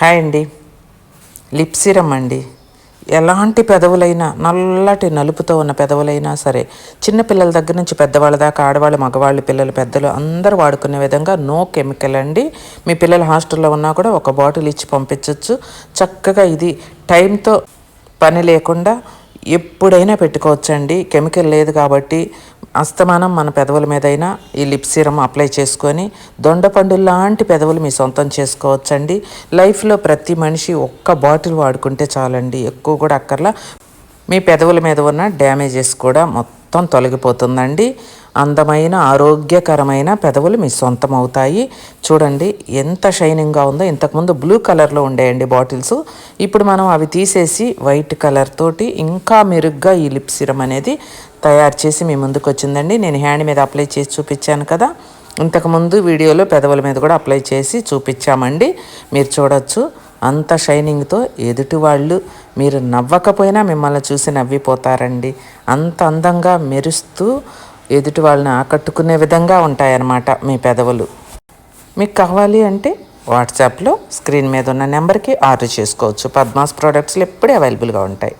Hi అండి. Lip serum అండి. ఎలాంటి పెదవులైనా నల్లటి నలుపుతో ఉన్న పెదవులైనా సరే చిన్నపిల్లల దగ్గర నుంచి పెద్దవాళ్ళ దాకా ఆడవాళ్ళు మగవాళ్ళు పిల్లలు పెద్దలు అందరూ వాడుకునే విధంగా నో కెమికల్ అండి. మీ పిల్లలు హాస్టల్లో ఉన్నా కూడా ఒక బాటిల్ ఇచ్చి పంపించవచ్చు చక్కగా ఇది టైంతో పని లేకుండా ఎప్పుడైనా పెట్టుకోవచ్చండి. కెమికల్ లేదు కాబట్టి అస్తమానం మన పెదవుల మీదైనా ఈ లిప్ సీరం అప్లై చేసుకొని దొండపండు లాంటి పెదవులు మీ సొంతం చేసుకోవచ్చండి. లైఫ్లో ప్రతి మనిషి ఒక్క బాటిల్ వాడుకుంటే చాలండి. ఎక్కువ కూడా అక్కర్లా. మీ పెదవుల మీద ఉన్న డ్యామేజెస్ కూడా మొత్తం తొలగిపోతుందండి. అందమైన ఆరోగ్యకరమైన పెదవులు మీ సొంతం అవుతాయి చూడండి ఎంత షైనింగ్గా ఉందో ఇంతకుముందు బ్లూ కలర్లో ఉండేయండి బాటిల్స్ ఇప్పుడు మనం అవి తీసేసి వైట్ కలర్ తోటి ఇంకా మెరుగ్గా ఈ లిప్ సిరం అనేది తయారు చేసి మీ ముందుకు వచ్చిందండి. నేను హ్యాండ్ మీద అప్లై చేసి చూపించాను కదా. ఇంతకుముందు వీడియోలో పెదవుల మీద కూడా అప్లై చేసి చూపించామండి. మీరు చూడొచ్చు అంత షైనింగ్తో ఎదుటి వాళ్ళు మీరు నవ్వకపోయినా మిమ్మల్ని చూసి నవ్విపోతారండి. అంత అందంగా మెరుస్తూ ఎదుటి వాళ్ళని ఆకట్టుకునే విధంగా ఉంటాయన్నమాట మీ పెదవులు. మీకు కావాలి అంటే వాట్సాప్లో స్క్రీన్ మీద ఉన్న నెంబర్కి ఆర్డర్ చేసుకోవచ్చు. పద్మాస్ ప్రోడక్ట్స్లో ఎప్పుడూ అవైలబుల్గా ఉంటాయి.